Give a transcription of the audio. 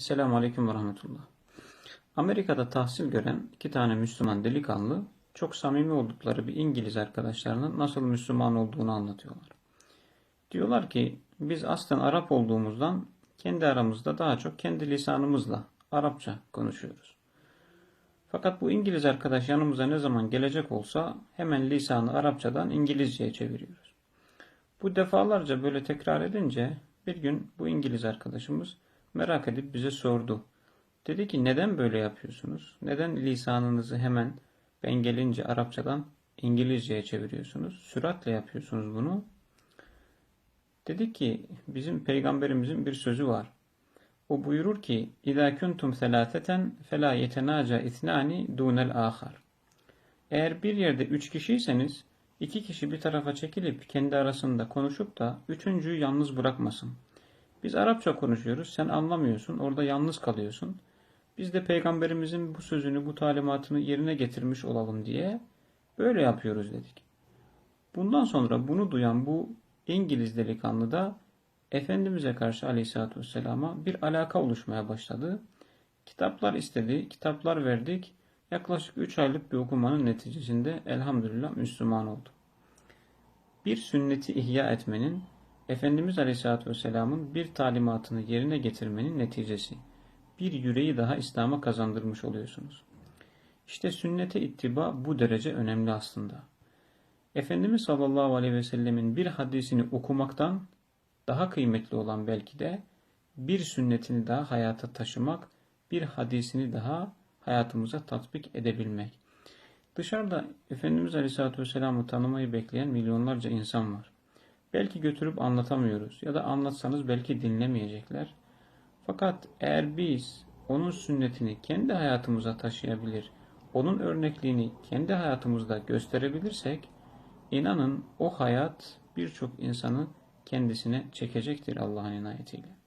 Selamun Aleyküm ve Rahmetullah. Amerika'da tahsil gören iki tane Müslüman delikanlı çok samimi oldukları bir İngiliz arkadaşlarının nasıl Müslüman olduğunu anlatıyorlar. Diyorlar ki biz aslen Arap olduğumuzdan kendi aramızda daha çok kendi lisanımızla Arapça konuşuyoruz. Fakat bu İngiliz arkadaş yanımıza ne zaman gelecek olsa hemen lisanı Arapçadan İngilizceye çeviriyoruz. Bu defalarca böyle tekrar edince bir gün bu İngiliz arkadaşımız merak edip bize sordu. Dedi ki neden böyle yapıyorsunuz? Neden lisanınızı hemen ben gelince Arapçadan İngilizceye çeviriyorsunuz? Süratle yapıyorsunuz bunu. Dedi ki bizim peygamberimizin bir sözü var. O buyurur ki İzâ kuntum selâseten felâ yetenâca ithnâni dûnel âhar. Eğer bir yerde üç kişiyseniz iki kişi bir tarafa çekilip kendi arasında konuşup da üçüncüyü yalnız bırakmasın. Biz Arapça konuşuyoruz, sen anlamıyorsun, orada yalnız kalıyorsun. Biz de peygamberimizin bu sözünü, bu talimatını yerine getirmiş olalım diye böyle yapıyoruz dedik. Bundan sonra bunu duyan bu İngiliz delikanlı da Efendimiz'e karşı aleyhissalatü vesselama bir alaka oluşmaya başladı. Kitaplar istedi, kitaplar verdik. Yaklaşık 3 aylık bir okumanın neticesinde elhamdülillah Müslüman oldu. Bir sünneti ihya etmenin, Efendimiz Aleyhisselatü Vesselam'ın bir talimatını yerine getirmenin neticesi. Bir yüreği daha İslam'a kazandırmış oluyorsunuz. İşte sünnete ittiba bu derece önemli aslında. Efendimiz sallallahu aleyhi ve sellemin bir hadisini okumaktan daha kıymetli olan belki de bir sünnetini daha hayata taşımak, bir hadisini daha hayatımıza tatbik edebilmek. Dışarıda Efendimiz Aleyhisselatü Vesselam'ı tanımayı bekleyen milyonlarca insan var. Belki götürüp anlatamıyoruz ya da anlatsanız belki dinlemeyecekler. Fakat eğer biz onun sünnetini kendi hayatımıza taşıyabilir, onun örnekliğini kendi hayatımızda gösterebilirsek, inanın o hayat birçok insanı kendisine çekecektir Allah'ın inayetiyle.